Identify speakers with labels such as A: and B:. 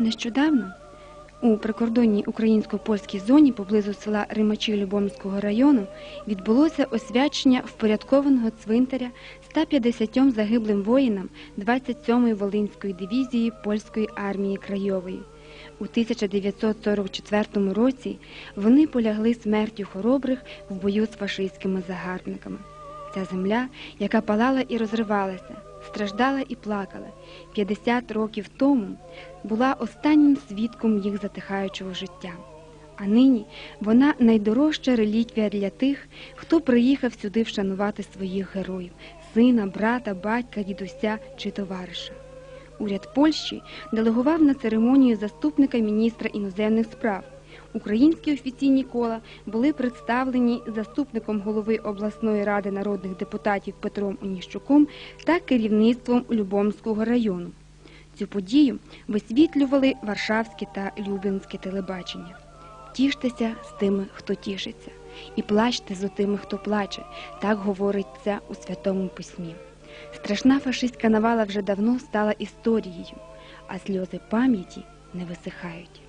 A: Нещодавно у прикордонній українсько-польській зоні поблизу села Римачі Любомського району відбулося освячення впорядкованого цвинтаря 150 загиблим воїнам 27-ї Волинської дивізії польської армії Крайової. У 1944 році вони полягли смертю хоробрих в бою з фашистськими загарбниками. Ця земля, яка палала і розривалася, страждала і плакала 50 років тому, була останнім свідком їх затихаючого життя. А нині вона найдорожча реліквія для тих, хто приїхав сюди вшанувати своїх героїв сина, брата, батька, дідуся чи товариша. Уряд Польщі делегував на церемонію заступника міністра іноземних справ. Українські офіційні кола були представлені заступником голови обласної ради народних депутатів Петром Оніщуком та керівництвом Любомського району. Цю подію висвітлювали Варшавське та Любінське телебачення. Тіштеся з тими, хто тішиться, і плачте з тими, хто плаче. Так говориться у Святому Письмі. Страшна фашистська навала вже давно стала історією, а сльози пам'яті не висихають.